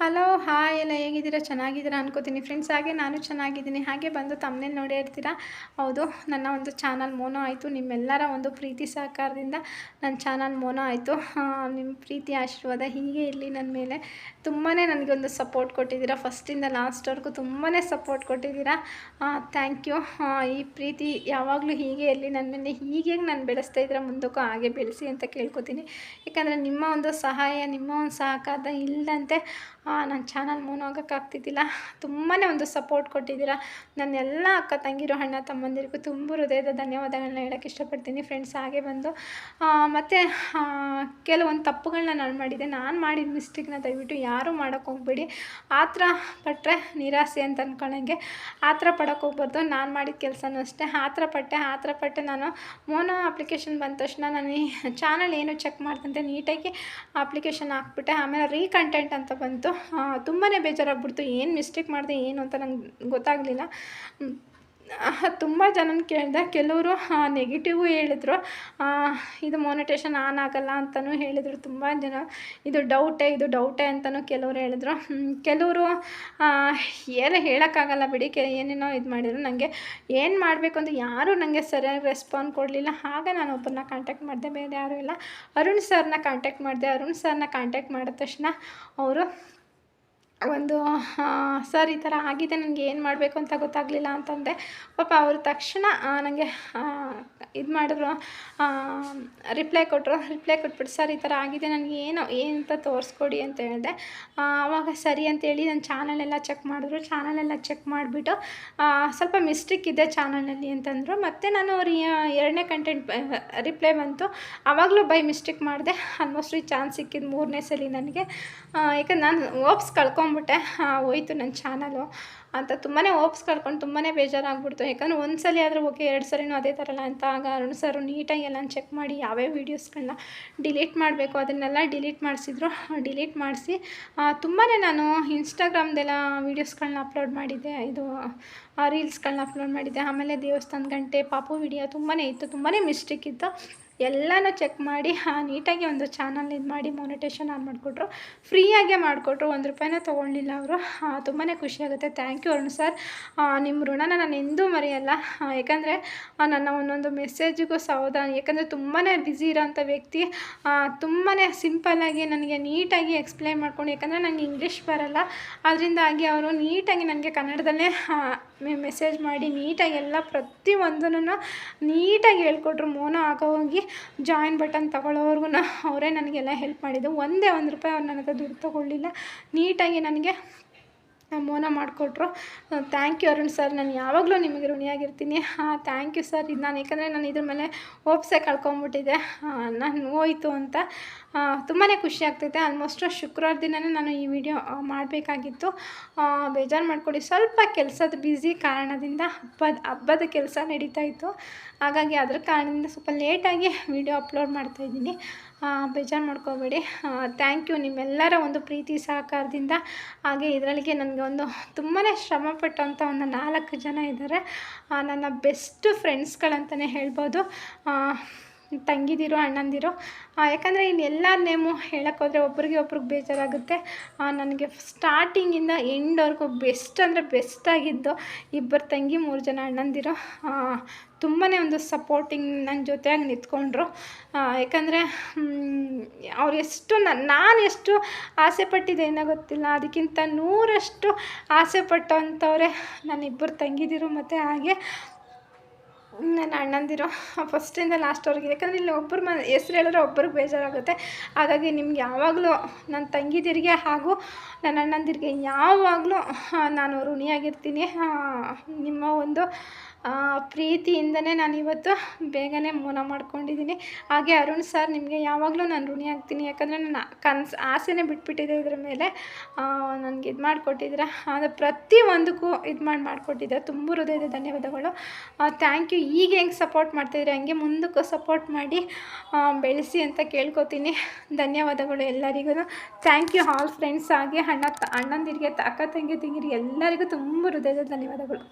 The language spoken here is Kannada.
ಹಲೋ ಹಾಯ್ ಎಲ್ಲ ಹೇಗಿದ್ದೀರಾ? ಚೆನ್ನಾಗಿದ್ದೀರಾ ಅನ್ಕೋತೀನಿ. ಫ್ರೆಂಡ್ಸ್ ಹಾಗೆ ನಾನು ಚೆನ್ನಾಗಿದ್ದೀನಿ. ಹಾಗೆ ಬಂದು ತಮ್ಮನೇಲಿ ನೋಡೇ ಇರ್ತೀರಾ ಹೌದು, ನನ್ನ ಒಂದು ಚಾನಲ್ ಮೋನೋ ಆಯಿತು. ನಿಮ್ಮೆಲ್ಲರ ಒಂದು ಪ್ರೀತಿ ಸಹಕಾರದಿಂದ ನನ್ನ ಚಾನಲ್ ಮೋನೋ ಆಯಿತು. ನಿಮ್ಮ ಪ್ರೀತಿ ಆಶೀರ್ವಾದ ಹೀಗೆ ಇರಲಿ ನನ್ನ ಮೇಲೆ. ತುಂಬಾ ನನಗೊಂದು ಸಪೋರ್ಟ್ ಕೊಟ್ಟಿದ್ದೀರಾ. ಫಸ್ಟಿಂದ ಲಾಸ್ಟ್ವರೆಗೂ ತುಂಬಾ ಸಪೋರ್ಟ್ ಕೊಟ್ಟಿದ್ದೀರಾ. ಥ್ಯಾಂಕ್ ಯು ಈ ಪ್ರೀತಿ ಯಾವಾಗಲೂ ಹೀಗೆ ಇರಲಿ ನನ್ನ ಮೇಲೆ. ಹೀಗೆ ನಾನು ಬೆಳೆಸ್ತಾ ಇದ್ರೆ ಮುಂದಕ್ಕೂ ಹಾಗೆ ಬೆಳೆಸಿ ಅಂತ ಕೇಳ್ಕೊತೀನಿ. ಯಾಕಂದರೆ ನಿಮ್ಮ ಒಂದು ಸಹಾಯ, ನಿಮ್ಮ ಒಂದು ಸಹಕಾರ ಇಲ್ಲದಂತೆ ನನ್ನ ಚಾನಲ್ ಮೂವ್ ಆಗೋಕ್ಕಾಗ್ತಿದ್ದಿಲ್ಲ ತುಂಬಾ ಒಂದು ಸಪೋರ್ಟ್ ಕೊಟ್ಟಿದ್ದೀರಾ. ನನ್ನ ಎಲ್ಲ ಅಕ್ಕ, ತಂಗಿರೋ, ಅಣ್ಣ, ತಮ್ಮಂದಿರಿಗೂ ತುಂಬ ಹೃದಯದ ಧನ್ಯವಾದಗಳನ್ನ ಹೇಳೋಕ್ಕೆ ಇಷ್ಟಪಡ್ತೀನಿ ಫ್ರೆಂಡ್ಸ್ ಹಾಗೆ ಬಂದು. ಮತ್ತು ಕೆಲವೊಂದು ತಪ್ಪುಗಳನ್ನ ನಾನು ಮಾಡಿದ್ದೆ ನಾನು ಮಾಡಿದ ಮಿಸ್ಟೇಕ್ನ ದಯವಿಟ್ಟು ಯಾರೂ ಮಾಡೋಕ್ಕೆ ಹೋಗ್ಬೇಡಿ. ಆ ಥರ ಪಟ್ಟರೆ ನಿರಾಸೆ ಅಂತ ಅಂದ್ಕೊಳ್ಳೋಂಗೆ ಆ ಥರ ಹೋಗ್ಬಾರ್ದು. ನಾನು ಮಾಡಿದ ಕೆಲಸನೂ ಅಷ್ಟೇ. ಆ ಥರ ಪಟ್ಟೆ ಆ ಥರ ಪಟ್ಟೆ ನಾನು ಮೋನೋ ಅಪ್ಲಿಕೇಶನ್ ಬಂದ ತಕ್ಷಣ ನಾನು ಈ ಚಾನಲ್ ಏನು ಚೆಕ್ ಮಾಡ್ತಂತೆ ನೀಟಾಗಿ ಅಪ್ಲಿಕೇಶನ್ ಹಾಕ್ಬಿಟ್ಟೆ. ಆಮೇಲೆ ರೀ ಕಂಟೆಂಟ್ ಅಂತ ಬಂತು. ತುಂಬಾ ಬೇಜಾರಾಗ್ಬಿಡ್ತು. ಏನು ಮಿಸ್ಟೇಕ್ ಮಾಡಿದೆ, ಏನು ಅಂತ ನಂಗೆ ಗೊತ್ತಾಗಲಿಲ್ಲ. ತುಂಬ ಜನನ ಕೇಳಿದೆ. ಕೆಲವರು ನೆಗೆಟಿವು ಹೇಳಿದ್ರು. ಇದು ಮೋನಿಟೇಷನ್ ಆನ್ ಆಗಲ್ಲ ಅಂತಲೂ ಹೇಳಿದರು. ತುಂಬ ಜನ, ಇದು ಡೌಟೇ ಇದು ಡೌಟೇ ಅಂತಲೂ ಕೆಲವರು ಹೇಳಿದ್ರು. ಕೆಲವರು ಏನು ಹೇಳೋಕ್ಕಾಗಲ್ಲ ಬಿಡಿ. ಕೆ, ಏನೇನೋ ಇದು ಮಾಡಿದ್ರು. ನನಗೆ ಏನು ಮಾಡಬೇಕು ಅಂತ ಯಾರೂ ನನಗೆ ಸರಿಯಾಗಿ ರೆಸ್ಪಾನ್ಸ್ ಕೊಡಲಿಲ್ಲ. ಆಗ ನಾನು ಒಬ್ಬರನ್ನ ಕಾಂಟ್ಯಾಕ್ಟ್ ಮಾಡಿದೆ. ಬೇರೆ ಯಾರೂ ಇಲ್ಲ. ಅರುಣ್ ಸರ್ನ ಕಾಂಟ್ಯಾಕ್ಟ್ ಮಾಡಿದೆ. ಅರುಣ್ ಸರ್ನ ಕಾಂಟ್ಯಾಕ್ಟ್ ಮಾಡಿದ ತಕ್ಷಣ ಅವರು ಒಂದು ಸರ್ ಈ ಥರ ಆಗಿದೆ, ನನಗೆ ಏನು ಮಾಡಬೇಕು ಅಂತ ಗೊತ್ತಾಗಲಿಲ್ಲ ಅಂತಂದೆ. ಪಾಪ ಅವರು ತಕ್ಷಣ ನನಗೆ ಇದು ಮಾಡಿದ್ರು ರಿಪ್ಲೈ ಕೊಟ್ಟರು ರಿಪ್ಲೈ ಕೊಟ್ಬಿಟ್ಟು, ಸರ್ ಈ ಥರ ಆಗಿದೆ, ನನಗೆ ಏನು ಏನಂತ ತೋರಿಸ್ಕೊಡಿ ಅಂತ ಹೇಳಿದೆ. ಆವಾಗ ಸರಿ ಅಂತೇಳಿ ನನ್ನ ಚಾನಲೆಲ್ಲ ಚೆಕ್ ಮಾಡಿದ್ರು. ಚಾನಲೆಲ್ಲ ಚೆಕ್ ಮಾಡಿಬಿಟ್ಟು ಸ್ವಲ್ಪ ಮಿಸ್ಟೇಕ್ ಇದೆ ಚಾನಲಲ್ಲಿ ಅಂತಂದರು. ಮತ್ತು ನಾನು ಅವ್ರ ಎರಡನೇ ಕಂಟೆಂಟ್ ರಿಪ್ಲೈ ಬಂತು. ಆವಾಗಲೂ ಬೈ ಮಿಸ್ಟೇಕ್ ಮಾಡಿದೆ. ಆಲ್ಮೋಸ್ಟ್ ಈ ಚಾನ್ಸ್ ಸಿಕ್ಕಿದ್ದು ಮೂರನೇ ಸಲ ನನಗೆ. ಯಾಕಂದ್ರೆ ನಾನು ಓಪ್ಸ್ ಕಳ್ಕೊಂಬ ಅಂದ್ಬಿಟ್ಟೆ ಹೋಯ್ತು ನನ್ನ ಚಾನಲು. ಅಂತ ತುಂಬಾ ಓಪ್ಸ್ ಕಳ್ಕೊಂಡು ತುಂಬಾ ಬೇಜಾರಾಗ್ಬಿಡ್ತು. ಯಾಕಂದ್ರೆ ಒಂದು ಸಲ ಆದರೂ ಓಕೆ, ಎರಡು ಸರಿನೂ ಅದೇ ಥರಲ್ಲ ಅಂತ ಆಗ ಅರುಣ್ ಸರು ನೀಟಾಗಿ ಎಲ್ಲ ಚೆಕ್ ಮಾಡಿ ಯಾವ್ಯಾವ ವೀಡಿಯೋಸ್ಗಳನ್ನ ಡಿಲೀಟ್ ಮಾಡಬೇಕು, ಅದನ್ನೆಲ್ಲ ಡಿಲೀಟ್ ಮಾಡಿಸಿದ್ರು. ಡಿಲೀಟ್ ಮಾಡಿಸಿ ತುಂಬಾ ನಾನು ಇನ್ಸ್ಟಾಗ್ರಾಮ್ದೆಲ್ಲ ವೀಡಿಯೋಸ್ಗಳನ್ನ ಅಪ್ಲೋಡ್ ಮಾಡಿದ್ದೆ. ಇದು ರೀಲ್ಸ್ಗಳನ್ನ ಅಪ್ಲೋಡ್ ಮಾಡಿದ್ದೆ. ಆಮೇಲೆ ದೇವಸ್ಥಾನ ಗಂಟೆ, ಪಾಪು ವಿಡಿಯೋ ತುಂಬಾ ಇತ್ತು. ತುಂಬಾ ಮಿಸ್ಟೇಕ್ ಇತ್ತು. ಎಲ್ಲನೂ ಚೆಕ್ ಮಾಡಿ ಆ ನೀಟಾಗಿ ಒಂದು ಚಾನಲ್ ಇದು ಮಾಡಿ ಮೋನಿಟೇಷನ್ ಆನ್ ಮಾಡಿಕೊಟ್ರು. ಫ್ರೀಯಾಗೆ ಮಾಡಿಕೊಟ್ರು, ಒಂದು ರೂಪಾಯಿನೂ ತೊಗೊಳ್ಳಿಲ್ಲ ಅವರು. ತುಂಬಾ ಖುಷಿಯಾಗುತ್ತೆ ಥ್ಯಾಂಕ್ ಯು ಅರುಣ್ ಸರ್ ನಿಮ್ಮ ಋಣನ ನಾನು ಎಂದೂ ಮರೆಯಲ್ಲ. ಯಾಕಂದರೆ ನನ್ನ ಒಂದೊಂದು ಮೆಸೇಜಿಗೂ ಸಾವಧಾನ. ಯಾಕಂದರೆ ತುಂಬಾ ಬ್ಯುಸಿ ಇರೋಂಥ ವ್ಯಕ್ತಿ. ತುಂಬಾ ಸಿಂಪಲ್ಲಾಗಿ ನನಗೆ ನೀಟಾಗಿ ಎಕ್ಸ್ಪ್ಲೈನ್ ಮಾಡ್ಕೊಂಡು, ಯಾಕಂದರೆ ನನಗೆ ಇಂಗ್ಲೀಷ್ ಬರಲ್ಲ. ಅದರಿಂದಾಗಿ ಅವರು ನೀಟಾಗಿ ನನಗೆ ಕನ್ನಡದಲ್ಲೇ ಮೆಸೇಜ್ ಮಾಡಿ ನೀಟಾಗಿ ಎಲ್ಲ ಪ್ರತಿಯೊಂದನ್ನು ನೀಟಾಗಿ ಹೇಳ್ಕೊಟ್ರು. ಮೋನೋ ಹೋಗಿ ಜಾಯಿನ್ ಬಟನ್ ತಗೊಳ್ಳೋವರೆಗೂ ಅವರೇ ನನಗೆಲ್ಲ ಹೆಲ್ಪ್ ಮಾಡಿದ್ದು. ಒಂದೇ ಒಂದು ರೂಪಾಯಿ ಅವ್ರು ನನ್ನ ಹತ್ರ ದುಡ್ಡು ತೊಗೊಳ್ಳಿಲ್ಲ. ನೀಟಾಗಿ ನನಗೆ ಮೋನ ಮಾಡಿಕೊಟ್ರು. ಥ್ಯಾಂಕ್ ಯು ಅರುಣ್ ಸರ್ ನಾನು ಯಾವಾಗಲೂ ನಿಮಗೆ ಋಣಿಯಾಗಿರ್ತೀನಿ. ಹಾಂ ಥ್ಯಾಂಕ್ ಯು ಸರ್ ಇದು ನಾನು ಯಾಕಂದರೆ ನಾನು ಇದ್ರ ಮೇಲೆ ಓಪ್ಸೆ ಕಳ್ಕೊಂಬಿಟ್ಟಿದ್ದೆ. ನಾನು ಹೋಯಿತು ಅಂತ. ತುಂಬಾ ಖುಷಿ ಆಗ್ತೈತೆ. ಆಲ್ಮೋಸ್ಟ್ ಶುಕ್ರವಾರ ದಿನವೇ ನಾನು ಈ ವಿಡಿಯೋ ಮಾಡಬೇಕಾಗಿತ್ತು. ಬೇಜಾರು ಮಾಡ್ಕೊಡಿ. ಸ್ವಲ್ಪ ಕೆಲಸದ ಬ್ಯುಸಿ ಕಾರಣದಿಂದ ಹಬ್ಬದ ಹಬ್ಬದ ಕೆಲಸ ನಡೀತಾ ಇತ್ತು. ಹಾಗಾಗಿ ಅದ್ರ ಕಾರಣದಿಂದ ಸ್ವಲ್ಪ ಲೇಟಾಗಿ ವಿಡಿಯೋ ಅಪ್ಲೋಡ್ ಮಾಡ್ತಾಯಿದ್ದೀನಿ ಬೇಜಾರು ಮಾಡ್ಕೋಬೇಡಿ. ಥ್ಯಾಂಕ್ ಯು ನಿಮ್ಮೆಲ್ಲರ ಒಂದು ಪ್ರೀತಿ ಸಹಕಾರದಿಂದ ಹಾಗೆ ಇದರಲ್ಲಿಗೆ ನನಗೆ ಒಂದು ತುಂಬಾ ಶ್ರಮಪಟ್ಟಂಥ ಒಂದು ನಾಲ್ಕು ಜನ ಇದ್ದಾರೆ. ನನ್ನ ಬೆಸ್ಟ್ ಫ್ರೆಂಡ್ಸ್ಗಳಂತಲೇ ಹೇಳ್ಬೋದು. ತಂಗಿದಿರು, ಅಣ್ಣಂದಿರು. ಯಾಕಂದರೆ ಇನ್ನು ಎಲ್ಲ ನೇಮು ಹೇಳೋಕ್ಕೋದ್ರೆ ಒಬ್ರಿಗೆ ಒಬ್ರಿಗೆ ಬೇಜಾರಾಗುತ್ತೆ. ನನಗೆ ಸ್ಟಾರ್ಟಿಂಗಿಂದ ಎಂಡ್ವರೆಗೂ ಬೆಸ್ಟ್ ಅಂದರೆ ಬೆಸ್ಟ್ ಆಗಿದ್ದು ಇಬ್ಬರು ತಂಗಿ, ಮೂರು ಜನ ಅಣ್ಣಂದಿರು. ತುಂಬಾ ಒಂದು ಸಪೋರ್ಟಿಂಗ್ ನನ್ನ ಜೊತೆಯಾಗಿ ನಿಂತ್ಕೊಂಡ್ರು. ಯಾಕಂದರೆ ಅವ್ರು ಎಷ್ಟು ನಾನು ಎಷ್ಟು ಆಸೆ ಪಟ್ಟಿದ್ದೆ ಏನೋ ಗೊತ್ತಿಲ್ಲ. ಅದಕ್ಕಿಂತ ನೂರಷ್ಟು ಆಸೆ ಪಟ್ಟಂಥವ್ರೆ ನಾನಿಬ್ಬರು ತಂಗಿದಿರು ಮತ್ತು ಹಾಗೆ ನನ್ನ ಅಣ್ಣಂದಿರು ಫಸ್ಟಿಂದ ಲಾಸ್ಟ್ವರೆಗೆ ಯಾಕಂದರೆ ಇಲ್ಲಿ ಒಬ್ಬರು ಮ, ಹೆಸ್ರು ಹೇಳಿದ್ರೆ ಒಬ್ಬರಿಗೆ ಬೇಜಾರಾಗುತ್ತೆ. ಹಾಗಾಗಿ ನಿಮ್ಗೆ ಯಾವಾಗಲೂ ನನ್ನ ತಂಗಿದಿರಿಗೆ ಹಾಗೂ ನನ್ನ ಅಣ್ಣಂದಿರಿಗೆ ಯಾವಾಗಲೂ ನಾನು ಋಣಿಯಾಗಿರ್ತೀನಿ. ನಿಮ್ಮ ಒಂದು ಪ್ರೀತಿಯಿಂದನೇ ನಾನು ಇವತ್ತು ಬೇಗನೆ ಮೌನ ಮಾಡ್ಕೊಂಡಿದ್ದೀನಿ. ಹಾಗೆ ಅರುಣ್ ಸರ್ ನಿಮಗೆ ಯಾವಾಗಲೂ ನಾನು ಋಣಿ ಆಗ್ತೀನಿ. ಯಾಕಂದರೆ ನನ್ನ ಕನ್ಸು, ಆಸೆನೇ ಬಿಟ್ಬಿಟ್ಟಿದೆ ಇದ್ರ ಮೇಲೆ. ನನಗೆ ಇದು ಮಾಡಿಕೊಟ್ಟಿದ್ದೀರ? ಅದು ಪ್ರತಿಯೊಂದಕ್ಕೂ ಇದು ಮಾಡಿ ಮಾಡಿಕೊಟ್ಟಿದ್ದೆ ತುಂಬ ಹೃದಯದ ಧನ್ಯವಾದಗಳು. ಥ್ಯಾಂಕ್ ಯು ಈಗ ಹೆಂಗೆ ಸಪೋರ್ಟ್ ಮಾಡ್ತಾಯಿದ್ರೆ ಹಂಗೆ ಮುಂದಕ್ಕೂ ಸಪೋರ್ಟ್ ಮಾಡಿ ಬೆಳೆಸಿ ಅಂತ ಕೇಳ್ಕೊತೀನಿ. ಧನ್ಯವಾದಗಳು ಎಲ್ಲರಿಗೂ. ಥ್ಯಾಂಕ್ ಯು ಆಲ್ ಫ್ರೆಂಡ್ಸ್ ಹಾಗೆ ಅಣ್ಣ, ಅಣ್ಣಂದಿರಿಗೆ, ಅಕ್ಕ ತಂಗಿ ತಂಗಿರಿಗೆ ಎಲ್ಲರಿಗೂ ತುಂಬ ಹೃದಯದ ಧನ್ಯವಾದಗಳು.